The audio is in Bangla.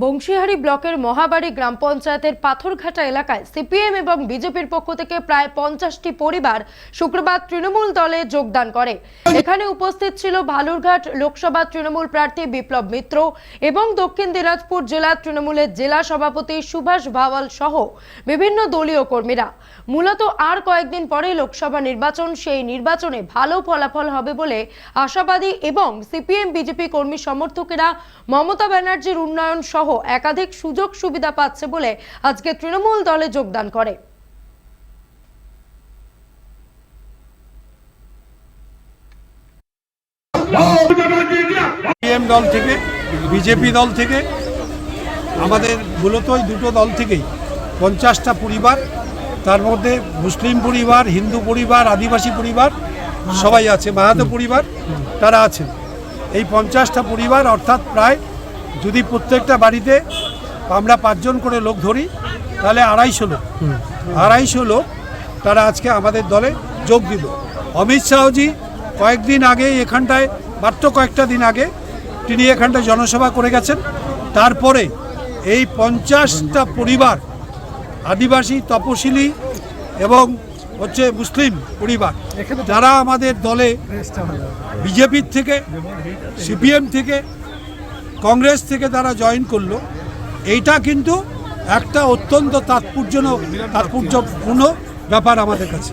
বংশীহারি ব্লকের মহাবাড়ি গ্রাম পঞ্চায়েতের পাথরঘাটা এলাকায় সিপিএম এবং বিজেপির পক্ষ থেকে প্রায় পঞ্চাশটি পরিবার শুক্রবার তৃণমূল দলে যোগদান করে। এখানে উপস্থিত ছিল ভালুরঘাট লোকসভা তৃণমূল প্রার্থী বিপ্লব মিত্র এবং দক্ষিণ দিনাজপুর জেলা তৃণমূলের জেলা সভাপতি সুভাষ ভাওয়াল সহ বিভিন্ন দলীয় কর্মীরা। মূলত আর কয়েকদিন পরে লোকসভা নির্বাচন, সেই নির্বাচনে ভালো ফলাফল হবে বলে আশাবাদী এবং সিপিএম, বিজেপি কর্মী সমর্থকেরা মমতা ব্যানার্জির উন্নয়ন সহ একাধিক সুযোগ সুবিধা পাচ্ছে বলে আজকে তৃণমূল দলে যোগদান করে। দল থেকে, বিজেপি দল থেকে, আমাদের মূলত ওই দুটো দল থেকেই, পঞ্চাশটা পরিবার, তার মধ্যে মুসলিম পরিবার, হিন্দু পরিবার, আদিবাসী পরিবার, সবাই আছে, মাহাতো পরিবার, তারা আছেন। এই পঞ্চাশটা পরিবার অর্থাৎ প্রায় যদি প্রত্যেকটা বাড়িতে আমরা পাঁচজন করে লোক ধরি তাহলে আড়াইশো লোক। আড়াইশো লোক তারা আজকে আমাদের দলে যোগ দিল। অমিত শাহজি কয়েকদিন আগে এখানটায় মাত্র কয়েকটা দিন আগে তিনি এখানটায় জনসভা করে গেছেন। তারপরে এই পঞ্চাশটা পরিবার আদিবাসী তপশিলি এবং হচ্ছে মুসলিম পরিবার যারা আমাদের দলে বিজেপির থেকে সিপিএম থেকে কংগ্রেস থেকে তারা জয়েন করল। এইটা কিন্তু একটা অত্যন্ত তাৎপর্য তাৎপর্যপূর্ণ ব্যাপার আমাদের কাছে।